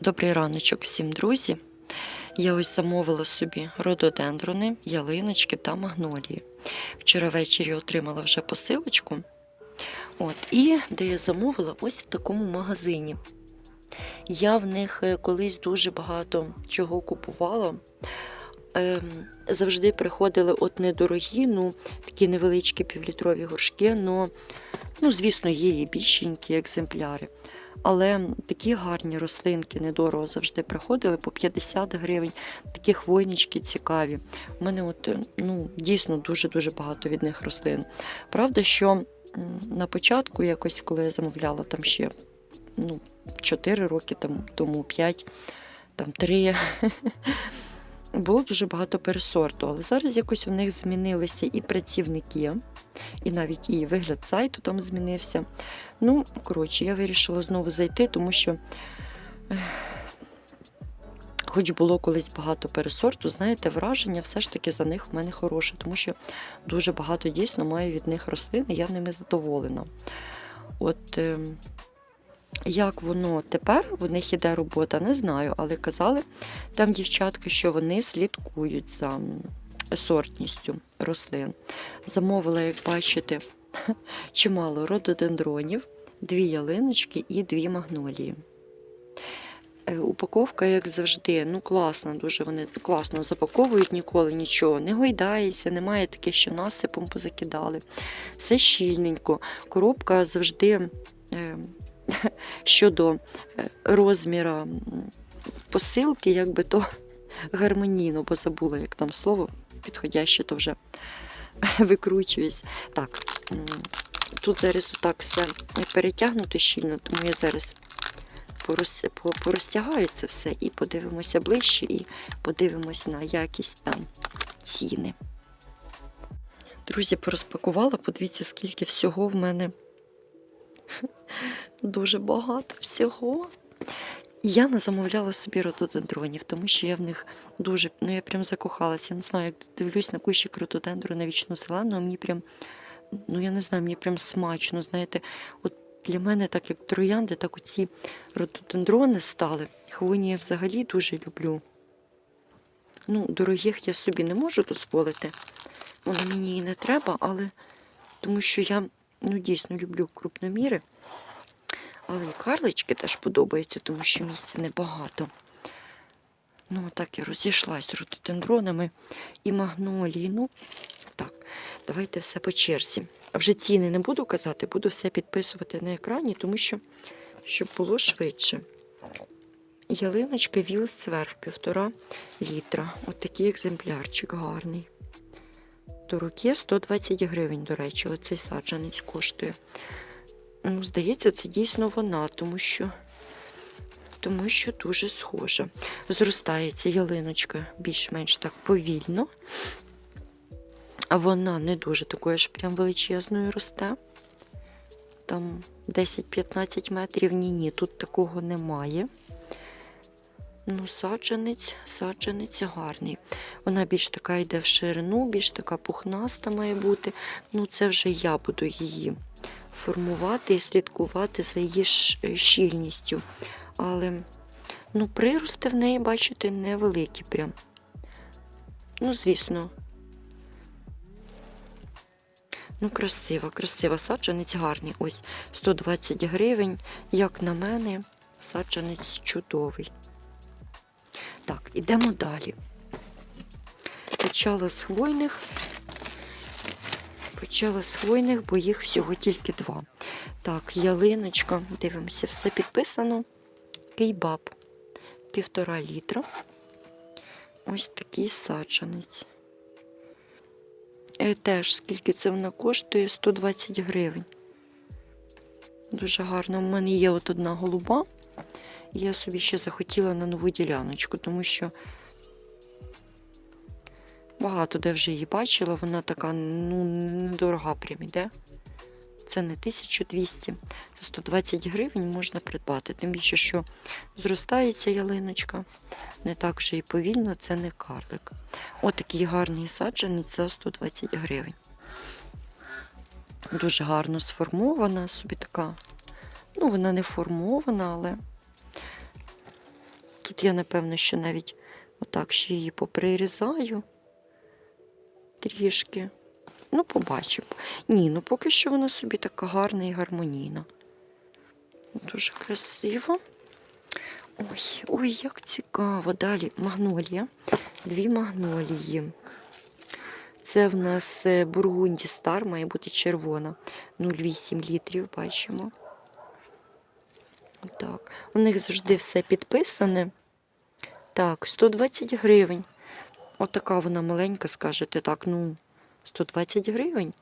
Добрий раночок всім, друзі. Я ось замовила собі рододендрони, ялиночки та магнолії. Вчора ввечері отримала вже посилочку. От, і де я замовила ось в такому магазині. Я в них е, колись дуже багато чого купувала. Ем, завжди приходили от недорогі, ну, такі невеличкі півлітрові горшки, но, ну, звісно, є і більшенькі екземпляри. Але такі гарні рослинки недорого завжди приходили по 50 гривень. Такі хвойнички цікаві. У мене от, е, ну, дійсно дуже-дуже багато від них рослин. Правда, що на початку, якось, коли я замовляла там ще ну, 4 роки тому, тому 5, там 3, було дуже багато пересорту. Але зараз якось у них змінилися і працівники, і навіть і вигляд сайту там змінився. Ну, коротше, я вирішила знову зайти, тому що, хоч було колись багато пересорту, знаєте, враження все ж таки за них в мене хороше, тому що дуже багато дійсно маю від них рослин, і я ними задоволена. От ем, як воно тепер, в них іде робота, не знаю, але казали там дівчатки, що вони слідкують за сортністю рослин. Замовила, як бачите, чимало рододендронів, дві ялиночки і дві магнолії. Е, Упаковка, як завжди, ну класна, дуже вони класно запаковують ніколи нічого, не гойдається, немає таке, що насипом позакидали. Все щільненько. Коробка завжди е, щодо е, розміра посилки, якби то гармонійно, бо забула, як там слово підходяще, то вже викручуюсь. Так, тут зараз так все перетягнуто щільно, тому я зараз порозтягаю це все і подивимося ближче, і подивимося на якість там ціни. Друзі, порозпакувала, подивіться, скільки всього в мене. Дуже багато всього. Я не замовляла собі рододендронів, тому що я в них дуже, ну я прям закохалася. Я не знаю, як дивлюсь на кущик рододендрона вічно зеленого, мені прям, ну я не знаю, мені прям смачно. Знаєте, от для мене, так як троянди, так оці рододендрони стали. Хвойні я взагалі дуже люблю. Ну, дорогих я собі не можу дозволити. Вони мені і не треба, але тому що я ну, дійсно люблю крупноміри. Але і карлички теж подобаються, тому що місця небагато. Ну, так я розійшлась з рододендронами і магнолії. Ну, так, давайте все по черзі. Вже ціни не буду казати, буду все підписувати на екрані, тому що щоб було швидше. Ялиночка Вілс Цверх, півтора літра. От такий екземплярчик гарний. До руки 120 гривень, до речі, оцей саджанець коштує. Ну, здається, це дійсно вона, тому що, тому що дуже схожа. Зростає ця ялиночка більш-менш так повільно. Вона не дуже такою аж прям величезною росте. Там 10-15 метрів. Ні, ні, тут такого немає. Ну, саджанець, саджанець гарний. Вона більш така йде в ширину, більш така пухнаста має бути. Ну, це вже я буду її формувати і слідкувати за її щільністю. Але ну, прирости в неї, бачите, невеликі прям. Ну, звісно. Ну, красива, красива. Саджанець гарний. Ось 120 гривень. Як на мене, саджанець чудовий. Ідемо далі. Почала з хвойних. Почала з хвойних, бо їх всього тільки два. Так, ялиночка, дивимося, все підписано. Кейбаб. Півтора літра. Ось такий саджанець. Е, Теж скільки це вона коштує? 120 гривень. Дуже гарно. У мене є от одна голуба. І я собі ще захотіла на нову діляночку, тому що багато де вже її бачила, вона така ну, недорога прям іде. Це не 1200, за 120 гривень можна придбати. Тим більше, що зростається ялиночка, не так вже і повільно, це не карлик. Отакий гарний саджанець за 120 гривень. Дуже гарно сформована, собі така. Ну, вона не формована, але Тут я, напевно, що навіть отак ще її поприрізаю трішки. Ну, побачимо. Ні, ну поки що вона собі така гарна і гармонійна. Дуже красиво. Ой, ой, як цікаво. Далі магнолія. Дві магнолії. Це в нас е, Бургунді Стар, має бути червона. 0,8 літрів, бачимо. Так. У них завжди все підписане. Так, 120 гривень. Отака вона маленька, скажете так, ну, 120 гривень.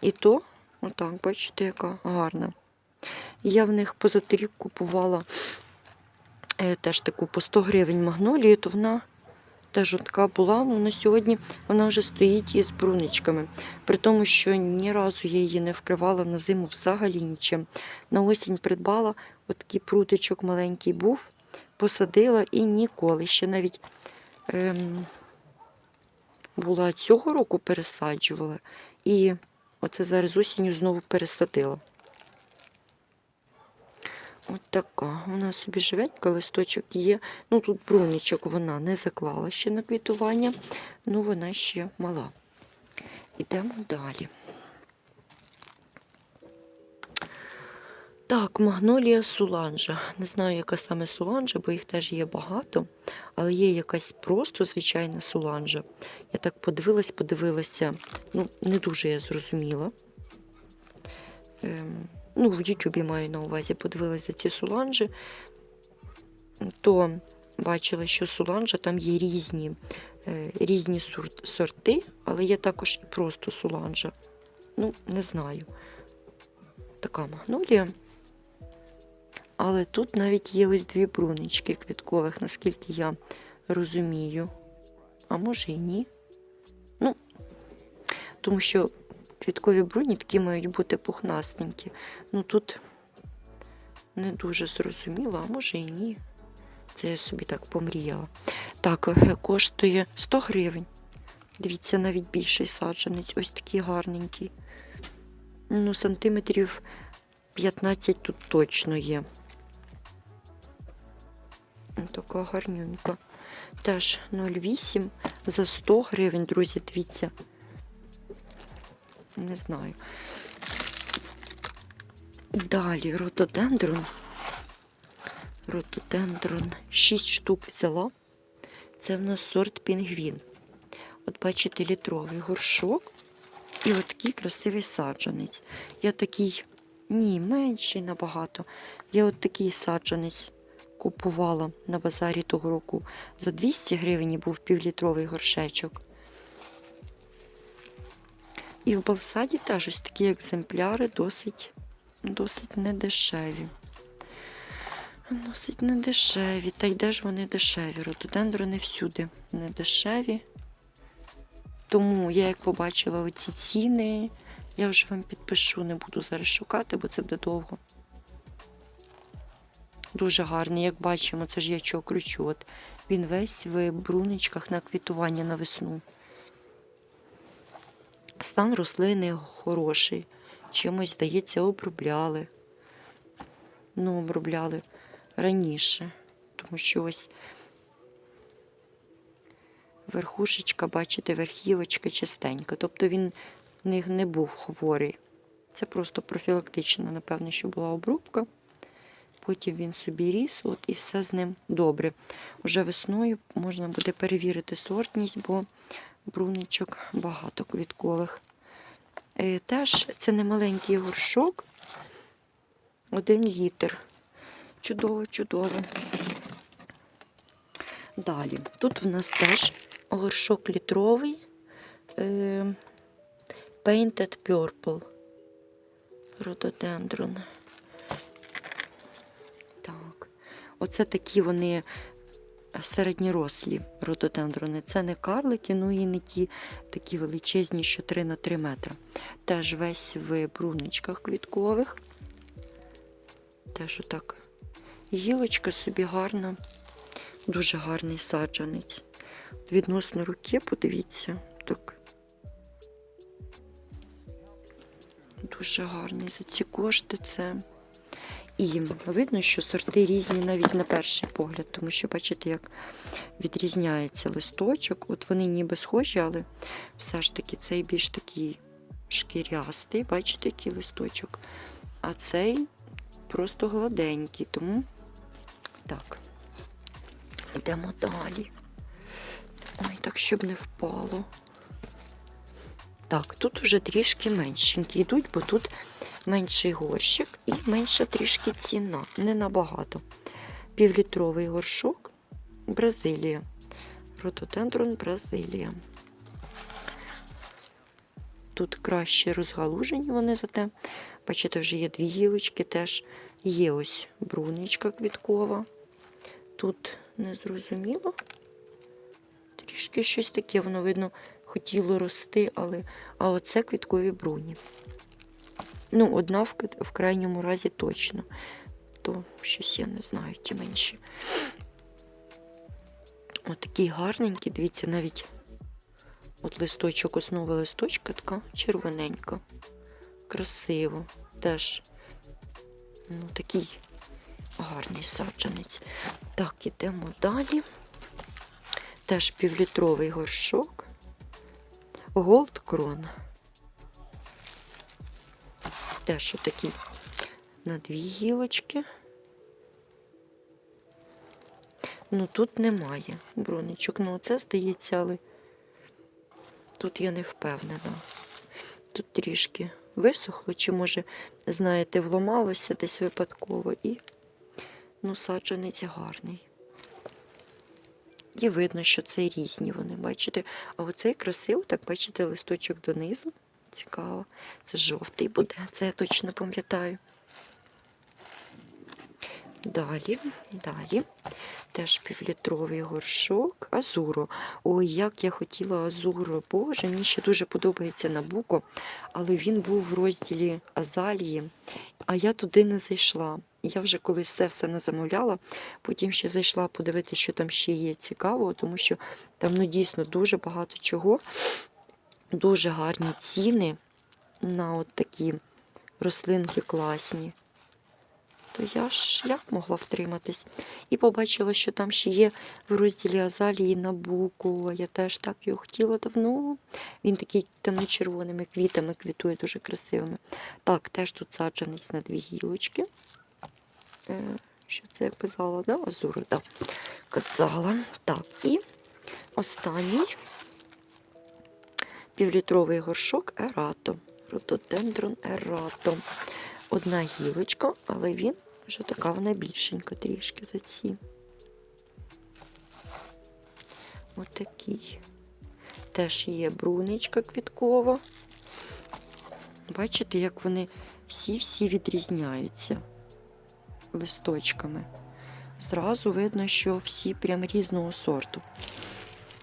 І то, отак, бачите, яка гарна. Я в них позаторік купувала е, теж таку по 100 гривень магнолію, то вона теж така була. Ну, на сьогодні вона вже стоїть із бруничками. При тому, що ні разу я її не вкривала на зиму взагалі нічим. На осінь придбала, от такий прутичок маленький був, посадила і ніколи. Ще навіть ем, була цього року пересаджувала. І оце зараз осінню знову пересадила. От така. Вона собі живенька, листочок є. Ну тут бруничок вона не заклала ще на квітування, ну вона ще мала. Ідемо далі. Так, магнолія суланжа. Не знаю, яка саме суланжа, бо їх теж є багато, але є якась просто звичайна суланжа. Я так подивилась, подивилася, ну, не дуже я зрозуміла. Ем, ну, в Ютубі маю на увазі, подивилася ці суланжі, то бачила, що суланжа там є різні, е, різні сорти, але є також і просто суланжа. Ну, не знаю. Така магнолія. Але тут навіть є ось дві брунички квіткових, наскільки я розумію. А може і ні. Ну, тому що квіткові бруні такі мають бути пухнастенькі. Ну тут не дуже зрозуміло, а може і ні. Це я собі так помріяла. Так, е, коштує 100 гривень. Дивіться, навіть більший саджанець, ось такий гарненький. Ну, сантиметрів 15 тут точно є. Така гарнюнька. Теж 0,8 за 100 гривень, друзі, дивіться. Не знаю. Далі ротодендрон. Ротодендрон. 6 штук взяла. Це в нас сорт пінгвін. От бачите, літровий горшок. І от такий красивий саджанець. Я такий, ні, менший набагато. Я от такий саджанець купувала на базарі того року. За 200 гривень був півлітровий горшечок. І в Балсаді теж ось такі екземпляри досить, досить недешеві. Досить недешеві. Та й де ж вони дешеві? Ротодендрони всюди не дешеві. Тому я, як побачила оці ціни, я вже вам підпишу, не буду зараз шукати, бо це буде довго. Дуже гарний, як бачимо, це ж я чого кручу. Він весь в бруничках на квітування на весну. Стан рослини хороший. Чимось, здається, обробляли. Ну, обробляли раніше. Тому що ось верхушечка, бачите, верхівочка чистенька. Тобто він не був хворий. Це просто профілактична, напевно, що була обробка. Потім він собі ріс, от і все з ним добре. Уже весною можна буде перевірити сортність, бо бруничок багато квіткових. Е, Теж це не маленький горшок, один літр. Чудово, чудово. Далі. Тут в нас теж горшок літровий е, Painted Purple. Рододендрон. Оце такі вони середньорослі рододендрони. Це не карлики, ну і не ті такі величезні, що 3 на 3 метри. Теж весь в бруничках квіткових. Теж отак. Гілочка собі гарна, дуже гарний саджанець. Відносно руки, подивіться, так. Дуже гарний. За ці кошти це. І видно, що сорти різні навіть на перший погляд, тому що бачите, як відрізняється листочок. От вони ніби схожі, але все ж таки цей більш такий шкірястий, бачите, який листочок. А цей просто гладенький, тому так. Йдемо далі. Ой, так, щоб не впало. Так, тут уже трішки меншенькі йдуть, бо тут менший горщик і менша трішки ціна. Не набагато. Півлітровий горшок Бразилія. Рототендрон Бразилія. Тут краще розгалужені вони зате. Бачите, вже є дві гілочки теж. Є ось бруничка квіткова. Тут незрозуміло. Трішки щось таке, воно, видно, хотіло рости, але а оце квіткові бруні. Ну, одна в, в крайньому разі точно. То щось я не знаю, ті менші. Отакий гарненький, дивіться, навіть от листочок, основа листочка така червоненька. Красиво. Теж ну, такий гарний саджанець. Так, ідемо далі. Теж півлітровий горшок. Голд крон. Теж отакий на дві гілочки. Ну тут немає бронечок. Ну, це здається, але тут я не впевнена. Тут трішки висохло, чи, може, знаєте, вломалося десь випадково і ну, саджанець гарний. І видно, що це різні вони, бачите? А оцей красиво, так бачите, листочок донизу. Цікаво. Це жовтий буде, це я точно пам'ятаю. Далі, далі. Теж півлітровий горшок, азуро. Ой, як я хотіла азуро. Боже, мені ще дуже подобається набуко, але він був в розділі азалії, а я туди не зайшла. Я вже коли все-все не замовляла, потім ще зайшла подивитися, що там ще є цікавого, тому що там ну, дійсно дуже багато чого, дуже гарні ціни на от такі рослинки класні. То я ж як могла втриматись? І побачила, що там ще є в розділі Азалії Набуко. Я теж так його хотіла давно. Він такий темно-червоними квітами квітує дуже красивими. Так, теж тут саджанець на дві гілочки. Е, Що це я казала? Да? Азури, так. Да. Казала. Так, і останній півлітровий горшок Ерато. Ротодендрон Ерато. Одна гілочка, але він вже така вона більшенька трішки за ці. Отакий. Теж є бруничка квіткова. Бачите, як вони всі-всі відрізняються листочками. Зразу видно, що всі прям різного сорту.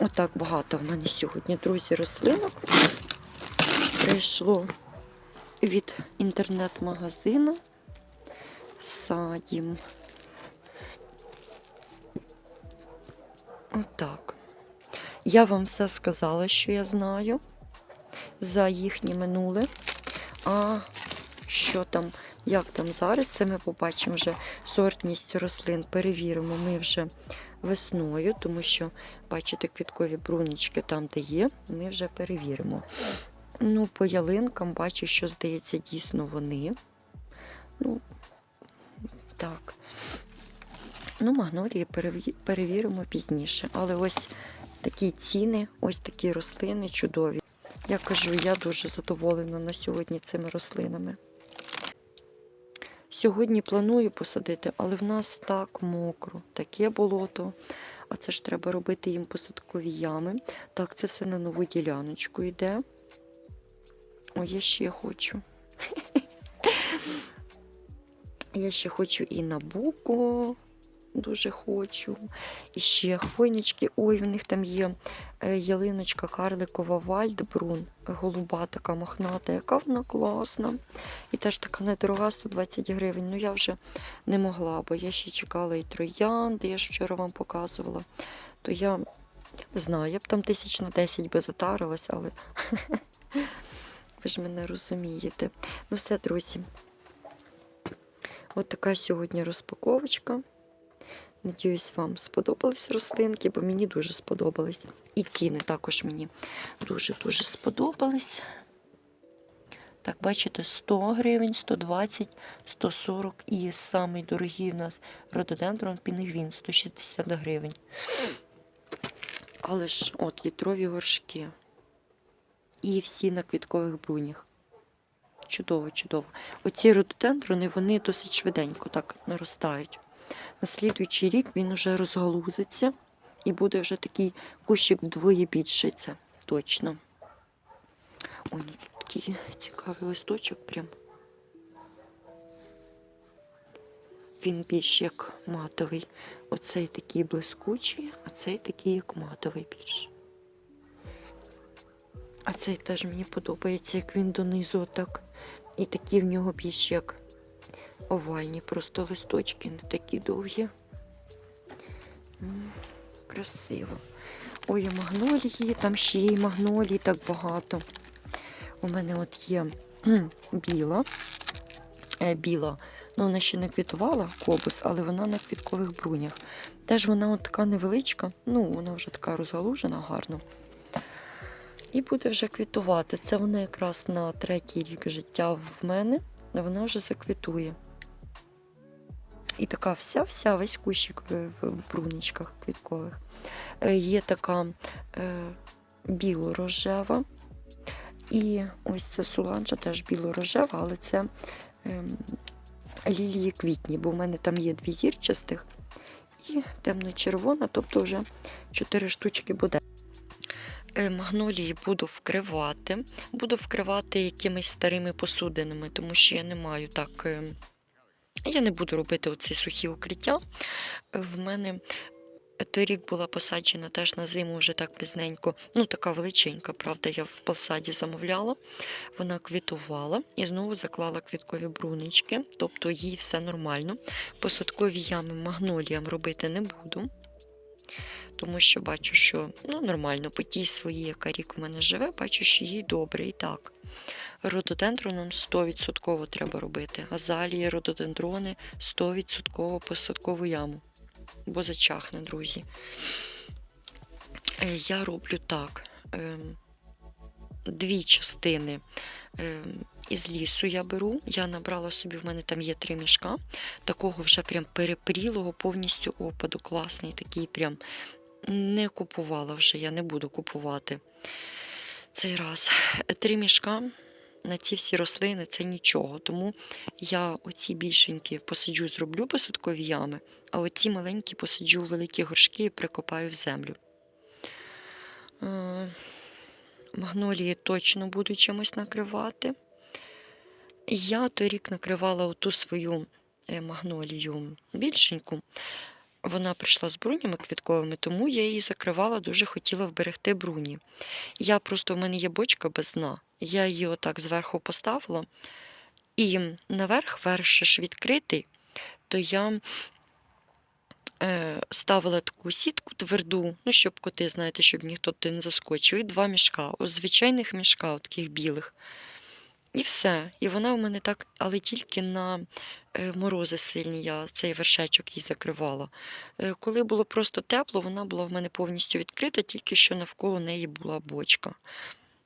Отак багато в мене сьогодні, друзі, рослинок. Прийшло від інтернет-магазину Садім. Отак. Я вам все сказала, що я знаю за їхнє минуле. А що там, як там зараз, це ми побачимо вже сортність рослин, перевіримо ми вже весною, тому що, бачите, квіткові брунічки там, де є, ми вже перевіримо. Ну, по ялинкам бачу, що, здається, дійсно вони. Ну, так. Ну, магнолії перевіримо пізніше. Але ось такі ціни, ось такі рослини чудові. Я кажу, я дуже задоволена на сьогодні цими рослинами. Сьогодні планую посадити, але в нас так мокро, таке болото. А це ж треба робити їм посадкові ями. Так, це все на нову діляночку йде. О, я ще хочу. Я ще хочу і на буку, дуже хочу. І ще хвойнички. Ой, в них там є е, ялиночка карликова Вальдбрун, голуба така мохната, яка вона класна. І теж така недорога, 120 гривень. Ну я вже не могла, бо я ще чекала і троянди, я ж вчора вам показувала. То я, не знаю, я б там тисяч на 10 би затарилась, але ви ж мене розумієте. Ну все, друзі. От така сьогодні розпаковочка. Надіюсь, вам сподобались рослинки, бо мені дуже сподобались. І ціни також мені дуже-дуже сподобались. Так, бачите, 100 гривень, 120, 140 і самий дорогий в нас рододендрон пінгвін 160 гривень. Але ж от літрові горшки. І всі на квіткових брунях. Чудово, чудово. Оці рододендрони, вони досить швиденько так наростають. На слідуючий рік він уже розгалузиться і буде вже такий кущик вдвоє більший, це точно. Ой, ну тут такий цікавий листочок прям. Він більш як матовий. Оцей такий блискучий, а цей такий як матовий більш. А цей теж мені подобається, як він донизу отак. І такі в нього більш як овальні, просто листочки не такі довгі. Красиво. Ой, магнолії, там ще є магнолії так багато. У мене от є біла. Е, біла. Ну, вона ще не квітувала кобус, але вона на квіткових брунях. Теж вона от така невеличка, ну, вона вже така розгалужена гарно. І буде вже квітувати. Це вона якраз на третій рік життя в мене, вона вже заквітує. І така вся-вся, весь кущик в, бруничках квіткових. Е, є така е, біло-рожева. І ось це суланжа теж біло-рожева, але це е, лілії квітні, бо в мене там є дві зірчастих і темно-червона, тобто вже чотири штучки буде. Е, Магнолії буду вкривати. Буду вкривати якимись старими посудинами, тому що я не маю так. Я не буду робити оці сухі укриття. В мене торік була посаджена теж на зиму вже так пізненько. Ну, така величенька, правда, я в посаді замовляла. Вона квітувала і знову заклала квіткові брунички, тобто їй все нормально. Посадкові ями магноліям робити не буду тому що бачу, що ну, нормально по тій своїй, яка рік в мене живе, бачу, що їй добре і так. Рододендроном 100% треба робити. Азалії, рододендрони 100% посадкову яму. Бо зачахне, друзі. Е, Я роблю так. ем, Дві частини ем, із лісу я беру. Я набрала собі, в мене там є три мішка. Такого вже прям перепрілого, повністю опаду. Класний, такий прям не купувала вже, я не буду купувати цей раз. Три мішка на ці всі рослини це нічого. Тому я оці більшенькі посаджу, зроблю посадкові ями, а оці маленькі посаджу в великі горшки і прикопаю в землю. Е, Магнолії точно буду чимось накривати. Я торік накривала оту свою е, магнолію більшеньку. Вона прийшла з брунями квітковими, тому я її закривала, дуже хотіла вберегти бруні. Я просто в мене є бочка без дна. Я її отак зверху поставила. І наверх, ж відкритий, то я е, ставила таку сітку тверду, ну, щоб коти, знаєте, щоб ніхто не заскочив. І два мішка, звичайних мішка, таких білих. І все. І вона у мене так, але тільки на е, морози сильні я цей вершечок їй закривала. Е, Коли було просто тепло, вона була в мене повністю відкрита, тільки що навколо неї була бочка.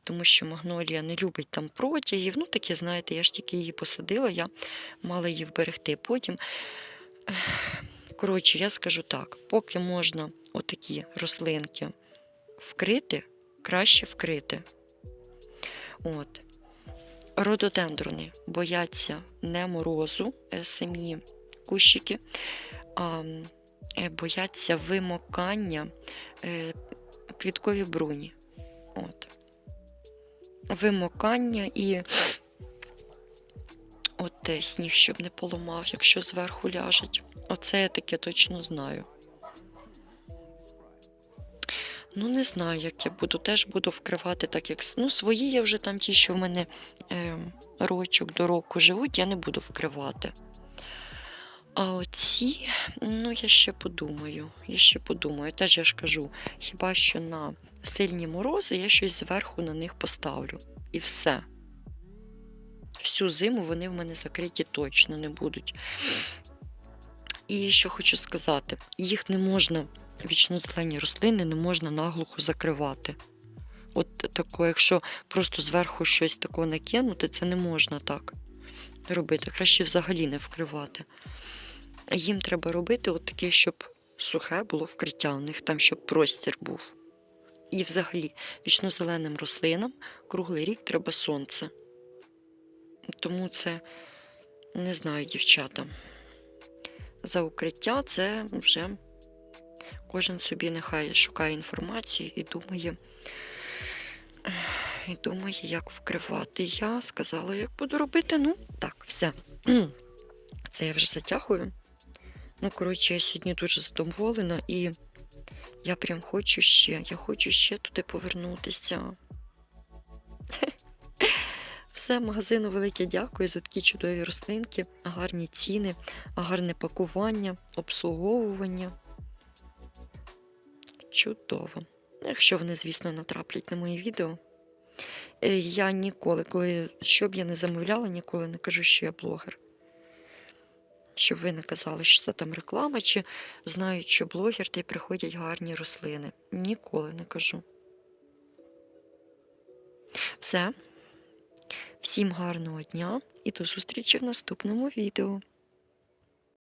Тому що магнолія не любить там протягів. Ну, таке, знаєте, я ж тільки її посадила, я мала її вберегти. Потім, коротше, я скажу так: поки можна отакі рослинки вкрити, краще вкрити. От. Рододендрони бояться не морозу, е, самі кущики, а е, бояться вимокання е, квіткові бруні. От. Вимокання і от сніг, щоб не поламав, якщо зверху ляжуть. Оце я таке точно знаю. Ну, не знаю, як я буду. Теж буду вкривати так, як ну, свої я вже там ті, що в мене е, рочок до року живуть, я не буду вкривати. А оці, ну, я ще подумаю. Я ще подумаю. Теж я ж кажу, хіба що на сильні морози я щось зверху на них поставлю. І все. всю зиму вони в мене закриті точно не будуть. І що хочу сказати, їх не можна, вічнозелені рослини не можна наглухо закривати. От тако, якщо просто зверху щось такого накинути, це не можна так робити. Краще взагалі не вкривати. Їм треба робити от таке, щоб сухе було вкриття у них, там, щоб простір був. І взагалі вічнозеленим рослинам круглий рік треба сонце. Тому це не знаю, дівчата. За укриття це вже кожен собі нехай шукає інформацію і думає, і думає, як вкривати. Я сказала, як буду робити. Ну, так, все. Це я вже затягую. Ну, коротше, я сьогодні дуже задоволена і я прям хочу ще, я хочу ще туди повернутися. Все, магазину велике дякую за такі чудові рослинки, гарні ціни, гарне пакування, обслуговування. Чудово. Якщо вони, звісно, натраплять на мої відео. Е, Я ніколи, коли що б я не замовляла, ніколи не кажу, що я блогер. Щоб ви не казали, що це там реклама, чи знають, що блогер, та й приходять гарні рослини. Ніколи не кажу. Все. Всім гарного дня і до зустрічі в наступному відео.